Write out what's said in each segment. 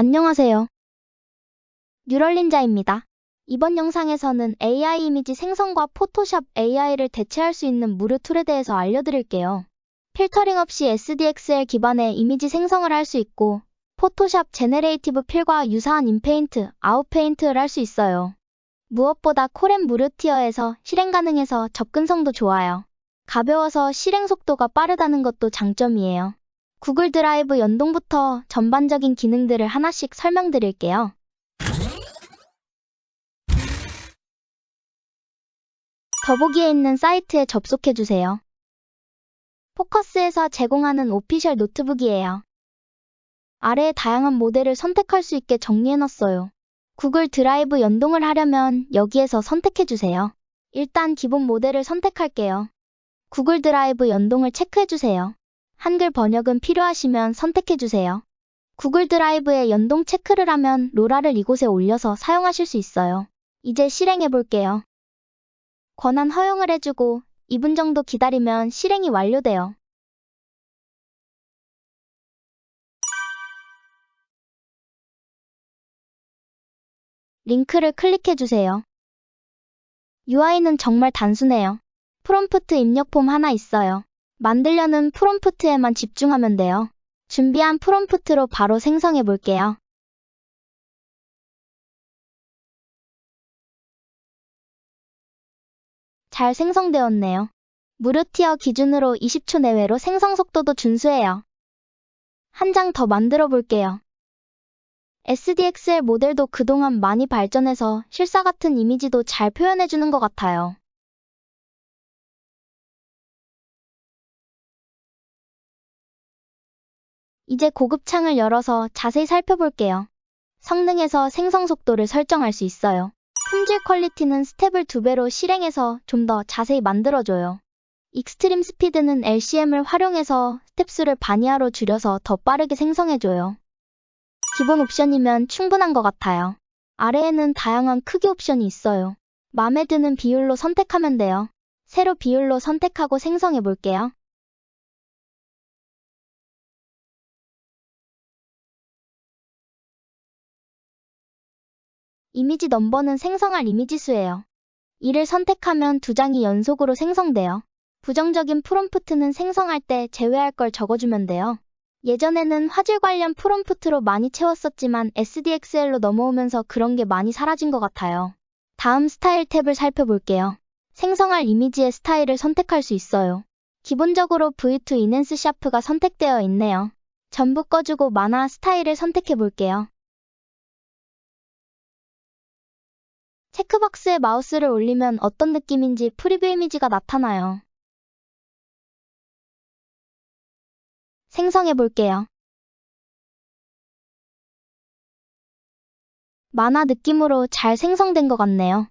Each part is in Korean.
안녕하세요. 뉴럴린자입니다. 이번 영상에서는 AI 이미지 생성과 포토샵 AI를 대체할 수 있는 무료 툴에 대해서 알려드릴게요. 필터링 없이 SDXL 기반의 이미지 생성을 할 수 있고, 포토샵 제네레이티브 필과 유사한 인페인트, 아웃페인트를 할 수 있어요. 무엇보다 코렘 무료 티어에서 실행 가능해서 접근성도 좋아요. 가벼워서 실행 속도가 빠르다는 것도 장점이에요. 구글 드라이브 연동부터 전반적인 기능들을 하나씩 설명드릴게요. 더보기에 있는 사이트에 접속해주세요. 포커스에서 제공하는 오피셜 노트북이에요. 아래에 다양한 모델을 선택할 수 있게 정리해놨어요. 구글 드라이브 연동을 하려면 여기에서 선택해주세요. 일단 기본 모델을 선택할게요. 구글 드라이브 연동을 체크해주세요. 한글 번역은 필요하시면 선택해주세요. 구글 드라이브에 연동 체크를 하면 로라를 이곳에 올려서 사용하실 수 있어요. 이제 실행해 볼게요. 권한 허용을 해주고 2분 정도 기다리면 실행이 완료돼요. 링크를 클릭해주세요. UI는 정말 단순해요. 프롬프트 입력 폼 하나 있어요. 만들려는 프롬프트에만 집중하면 돼요. 준비한 프롬프트로 바로 생성해 볼게요. 잘 생성되었네요. 무료 티어 기준으로 20초 내외로 생성 속도도 준수해요. 한 장 더 만들어 볼게요. SDXL 모델도 그동안 많이 발전해서 실사 같은 이미지도 잘 표현해주는 것 같아요. 이제 고급 창을 열어서 자세히 살펴볼게요. 성능에서 생성 속도를 설정할 수 있어요. 품질 퀄리티는 스텝을 두 배로 실행해서 좀 더 자세히 만들어줘요. 익스트림 스피드는 LCM을 활용해서 스텝 수를 반 이하로 줄여서 더 빠르게 생성해줘요. 기본 옵션이면 충분한 것 같아요. 아래에는 다양한 크기 옵션이 있어요. 마음에 드는 비율로 선택하면 돼요. 세로 비율로 선택하고 생성해 볼게요. 이미지 넘버는 생성할 이미지 수예요. 이를 선택하면 두 장이 연속으로 생성돼요. 부정적인 프롬프트는 생성할 때 제외할 걸 적어주면 돼요. 예전에는 화질 관련 프롬프트로 많이 채웠었지만 SDXL로 넘어오면서 그런 게 많이 사라진 것 같아요. 다음 스타일 탭을 살펴볼게요. 생성할 이미지의 스타일을 선택할 수 있어요. 기본적으로 V2 이넨스 샤프가 선택되어 있네요. 전부 꺼주고 만화 스타일을 선택해 볼게요. 체크박스에 마우스를 올리면 어떤 느낌인지 프리뷰 이미지가 나타나요. 생성해 볼게요. 만화 느낌으로 잘 생성된 것 같네요.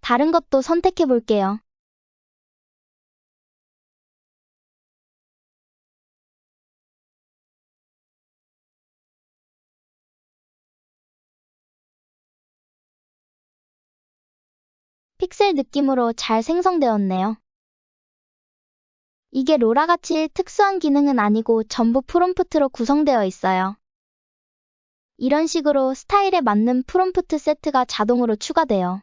다른 것도 선택해 볼게요. 픽셀 느낌으로 잘 생성되었네요. 이게 로라같이 특수한 기능은 아니고 전부 프롬프트로 구성되어 있어요. 이런 식으로 스타일에 맞는 프롬프트 세트가 자동으로 추가돼요.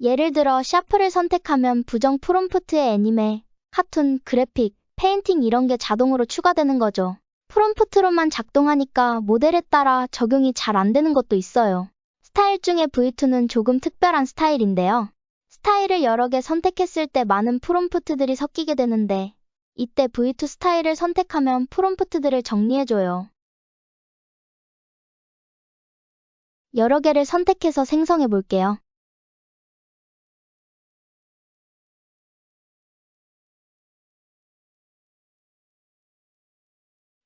예를 들어 샤프를 선택하면 부정 프롬프트의 애니메, 카툰, 그래픽, 페인팅 이런 게 자동으로 추가되는 거죠. 프롬프트로만 작동하니까 모델에 따라 적용이 잘 안 되는 것도 있어요. 스타일 중에 V2는 조금 특별한 스타일인데요. 스타일을 여러 개 선택했을 때 많은 프롬프트들이 섞이게 되는데 이때 V2 스타일을 선택하면 프롬프트들을 정리해줘요. 여러 개를 선택해서 생성해 볼게요.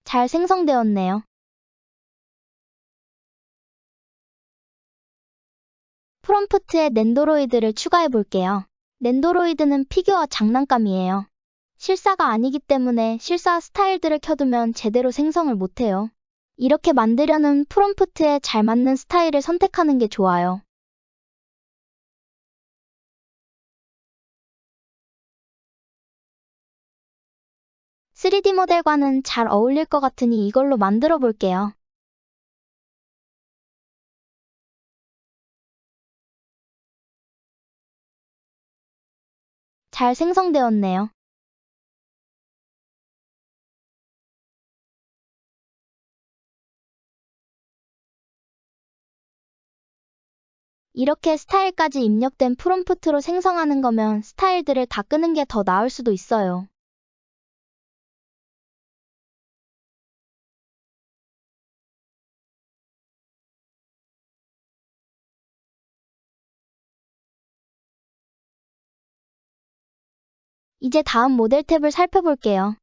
잘 생성되었네요. 프롬프트에 낸도로이드를 추가해 볼게요. 낸도로이드는 피규어 장난감이에요. 실사가 아니기 때문에 실사 스타일들을 켜두면 제대로 생성을 못해요. 이렇게 만들려는 프롬프트에 잘 맞는 스타일을 선택하는 게 좋아요. 3D 모델과는 잘 어울릴 것 같으니 이걸로 만들어 볼게요. 잘 생성되었네요. 이렇게 스타일까지 입력된 프롬프트로 생성하는 거면 스타일들을 다 끄는 게 더 나을 수도 있어요. 이제 다음 모델 탭을 살펴볼게요.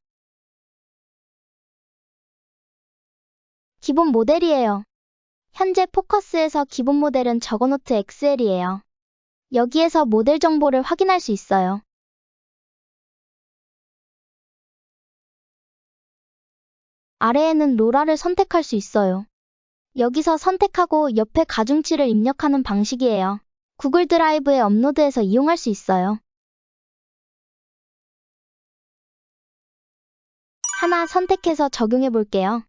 기본 모델이에요. 현재 포커스에서 기본 모델은 저거노트 XL이에요. 여기에서 모델 정보를 확인할 수 있어요. 아래에는 로라를 선택할 수 있어요. 여기서 선택하고 옆에 가중치를 입력하는 방식이에요. 구글 드라이브에 업로드해서 이용할 수 있어요. 하나 선택해서 적용해 볼게요.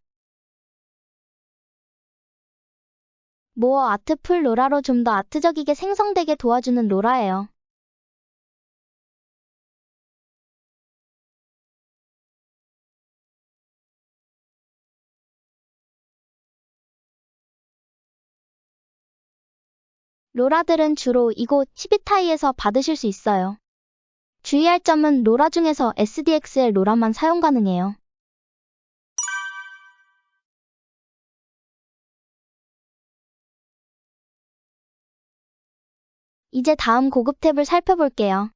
모어 아트 풀 로라로 좀 더 아트적이게 생성되게 도와주는 로라예요. 로라들은 주로 이곳 시비타이에서 받으실 수 있어요. 주의할 점은 로라 중에서 SDXL 로라만 사용 가능해요. 이제 다음 고급 탭을 살펴볼게요.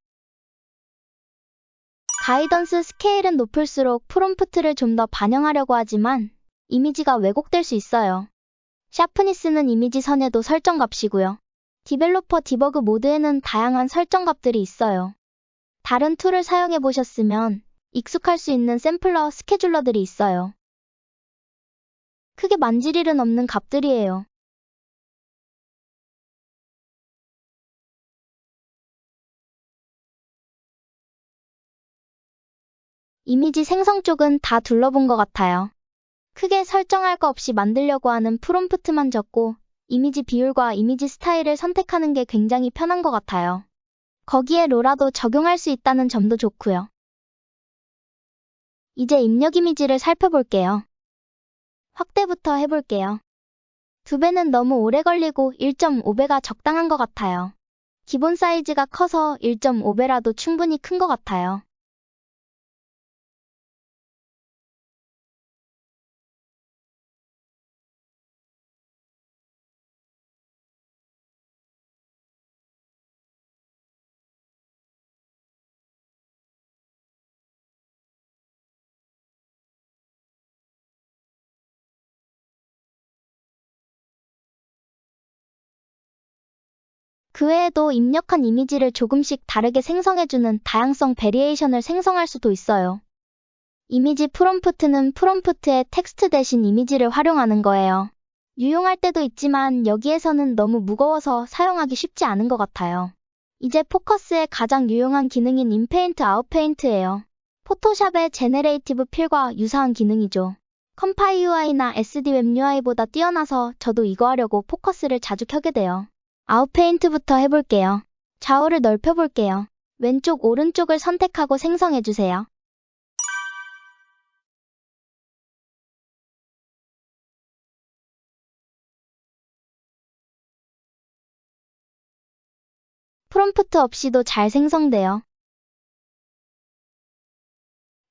가이던스 스케일은 높을수록 프롬프트를 좀 더 반영하려고 하지만 이미지가 왜곡될 수 있어요. 샤프니스는 이미지 선에도 설정 값이고요. 디벨로퍼 디버그 모드에는 다양한 설정 값들이 있어요. 다른 툴을 사용해 보셨으면 익숙할 수 있는 샘플러 스케줄러들이 있어요. 크게 만질 일은 없는 값들이에요. 이미지 생성 쪽은 다 둘러본 것 같아요. 크게 설정할 거 없이 만들려고 하는 프롬프트만 적고 이미지 비율과 이미지 스타일을 선택하는 게 굉장히 편한 것 같아요. 거기에 로라도 적용할 수 있다는 점도 좋고요. 이제 입력 이미지를 살펴볼게요. 확대부터 해볼게요. 두 배는 너무 오래 걸리고 1.5배가 적당한 것 같아요. 기본 사이즈가 커서 1.5배라도 충분히 큰 것 같아요. 그 외에도 입력한 이미지를 조금씩 다르게 생성해주는 다양성 베리에이션을 생성할 수도 있어요. 이미지 프롬프트는 프롬프트의 텍스트 대신 이미지를 활용하는 거예요. 유용할 때도 있지만 여기에서는 너무 무거워서 사용하기 쉽지 않은 것 같아요. 이제 포커스의 가장 유용한 기능인 인페인트 아웃페인트예요. 포토샵의 제네레이티브 필과 유사한 기능이죠. 컴파이 UI나 SD 웹 UI보다 뛰어나서 저도 이거 하려고 포커스를 자주 켜게 돼요. 아웃페인트부터 해볼게요. 좌우를 넓혀볼게요. 왼쪽 오른쪽을 선택하고 생성해주세요. 프롬프트 없이도 잘 생성돼요.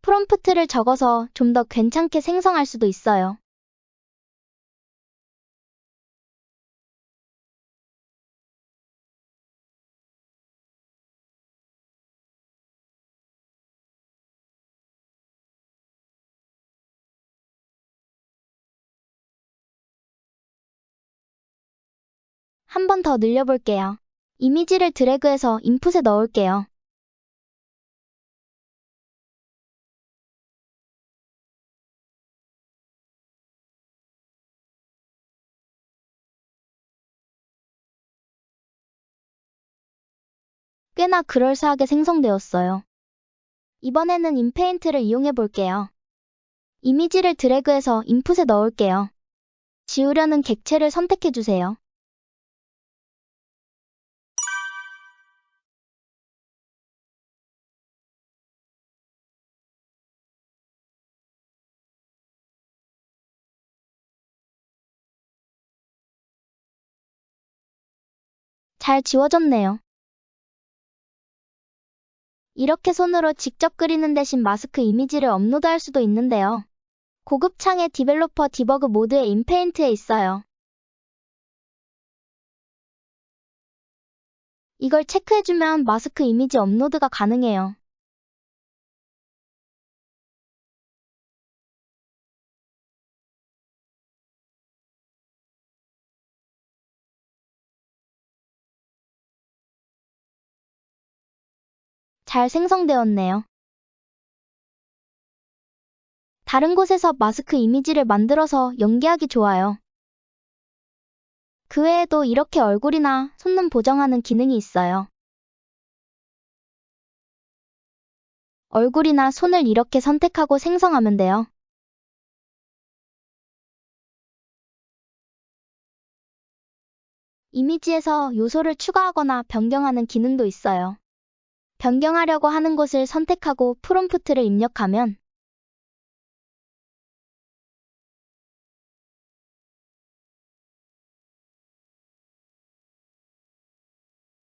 프롬프트를 적어서 좀 더 괜찮게 생성할 수도 있어요. 한 번 더 늘려볼게요. 이미지를 드래그해서 인풋에 넣을게요. 꽤나 그럴싸하게 생성되었어요. 이번에는 인페인트를 이용해 볼게요. 이미지를 드래그해서 인풋에 넣을게요. 지우려는 객체를 선택해 주세요. 잘 지워졌네요. 이렇게 손으로 직접 그리는 대신 마스크 이미지를 업로드할 수도 있는데요. 고급 창의 디벨로퍼 디버그 모드의 인페인트에 있어요. 이걸 체크해주면 마스크 이미지 업로드가 가능해요. 잘 생성되었네요. 다른 곳에서 마스크 이미지를 만들어서 연계하기 좋아요. 그 외에도 이렇게 얼굴이나 손눈 보정하는 기능이 있어요. 얼굴이나 손을 이렇게 선택하고 생성하면 돼요. 이미지에서 요소를 추가하거나 변경하는 기능도 있어요. 변경하려고 하는 곳을 선택하고 프롬프트를 입력하면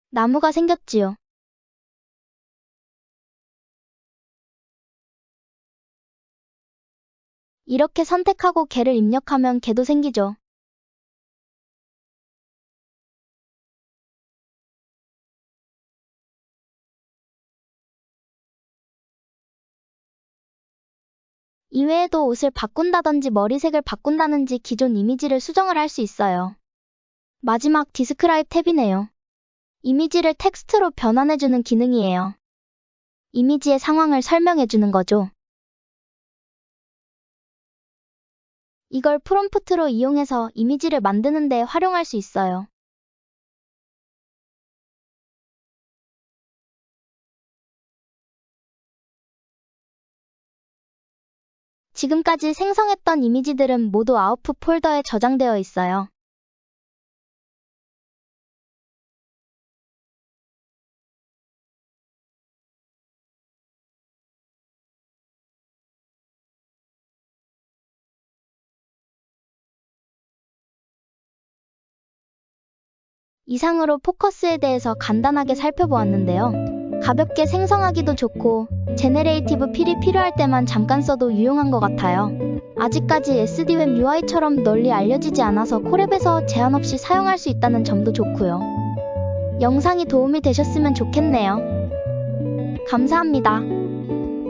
나무가 생겼지요. 이렇게 선택하고 개를 입력하면 개도 생기죠. 이외에도 옷을 바꾼다든지 머리색을 바꾼다든지 기존 이미지를 수정을 할 수 있어요. 마지막 디스크라입 탭이네요. 이미지를 텍스트로 변환해주는 기능이에요. 이미지의 상황을 설명해주는 거죠. 이걸 프롬프트로 이용해서 이미지를 만드는 데 활용할 수 있어요. 지금까지 생성했던 이미지들은 모두 아웃풋 폴더에 저장되어 있어요. 이상으로 포커스에 대해서 간단하게 살펴보았는데요. 가볍게 생성하기도 좋고 제네레이티브 필이 필요할 때만 잠깐 써도 유용한 것 같아요. 아직까지 SD웹 UI처럼 널리 알려지지 않아서 콜앱에서 제한 없이 사용할 수 있다는 점도 좋고요. 영상이 도움이 되셨으면 좋겠네요. 감사합니다.